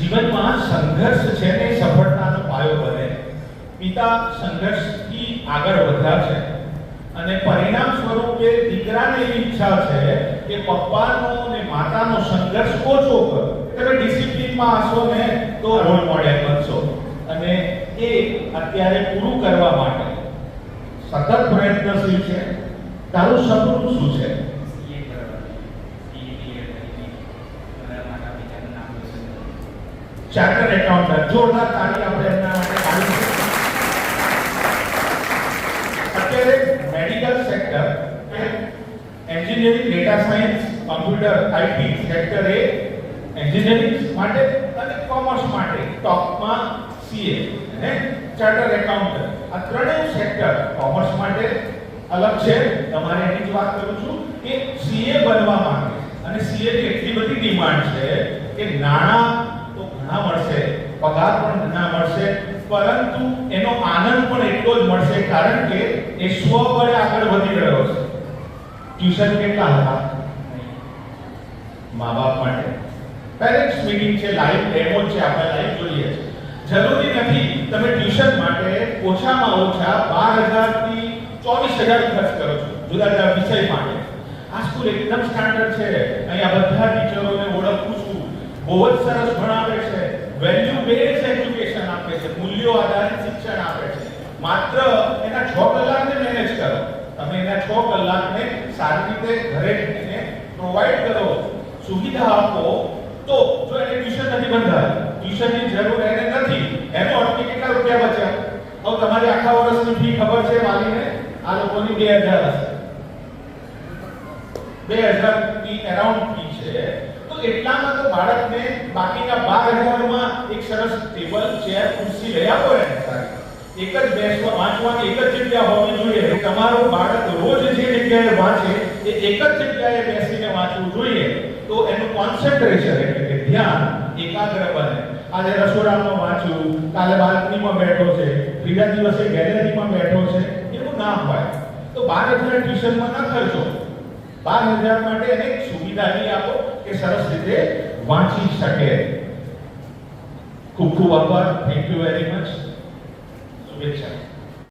જીવનમાં સંઘર્ષ છે ને સફળતાનો પાયો બને. પિતા સંઘર્ષથી આગળ વધ્યા છે. અને પરિણામ સ્વરૂપે દીકરાને એવી ઈચ્છા છે કે પપ્પાનો અને માતાનો સંઘર્ષ ઓછો કરો. તમે ડિસિપ્લિનમાં હશો ને તો રોલ મોડેલ બનશો. અને એ અત્યારે પૂરું કરવા માટે સતત પ્રયત્નશીલ છે. તારું સપનું શું છે? ચાર્ટર્ડ એકાઉન્ટન્ટ જોરદાર તાળી આપણે એમના માટે તાળી અત્યારે medical sector engineering data science computer IT sector A engineering માટે અને કોમર્સ માટે ટોપમાં સીએ અને ચાર્ટર્ડ એકાઉન્ટન્ટ આ ત્રણેય સેક્ટર કોમર્સ માટે અલગ છે. તમારે એની જ વાત કરું છું કે સીએ બનવા માટે અને સીએ ની એટલી બધી ડિમાન્ડ છે કે નાણાં ઘણા મળશે, પગાર પણ ના મળશે, પરંતુ એનો આનંદ પણ એટલો જ મળશે કારણ કે એ સ્વબળે આગળ વધી રહ્યો છે. ટ્યુશન કેટલા હતા? મા બાપ માટે. પેરેન્ટ્સ મીટિંગ છે લાઈવ ડેમો છે, આપણે લાઈવ જોઈએ છે. જરૂરી નથી, તમે ટ્યુશન માટે ઓછામાં ઓછા બાર હજારથી ચોવીસ હજાર ખર્ચ કરો છો. જુદા જુદા વિષય માટે. આ સ્કૂલ એકદમ સ્ટાન્ડર્ડ છે. અહીંયા બધા ટીચરોને બહુ જ સરસ ભણાવે છે. વેલ્યુ બેઝ એજ્યુકેશન આપે છે. મૂલ્યો આધારિત શિક્ષણ આપે છે. માત્ર એના 6 કલાકને મેનેજ કરો. તમે એના 6 કલાકને સારી રીતે ઘરે જઈને પ્રોવાઈડ કરો. સુવિધા આપો. તો જો એને ટ્યુશન નથી બંધાય ટ્યુશનની જરૂર એને નથી, એનો અર્થ કે કેટલા રૂપિયા બચ્યા? હવે તમારે આખા વર્ષની ફી ખબર છે વાલીને આ લોકોની 2000 હશે. બે હજારની અરાઉન્ડ ફી એટલામાં તો બાળકને બાકીના બાર હજારમાં એક સરસ ટેબલ, ચેર, ખુરશી લઈ આપો એને એક જ બેસવા વાંચવાની એક જ જગ્યા હોવી જોઈએ. તમારું બાળક રોજ જે જગ્યાએ વાંચે એ એક જ જગ્યાએ બેસીને વાંચવું જોઈએ. તો એનું કોન્સન્ટ્રેશન એટલે કે ધ્યાન એકાગ્ર બને. આજે રસોડામાં વાંચ્યું કાલે બાલ્કનીમાં બેઠો છે, ત્રીજા દિવસે ગેલેરીમાં બેઠો છે, એવું ના હોય. તો બાર હજાર ટ્યુશનમાં ના ખર્ચો. બાર હજાર માટે એને સુવિધા આપો કે સરસ રીતે વાંચી શકે. ખૂબ ખૂબ આભાર. થેન્ક યુ વેરી મચ શુભેચ્છા.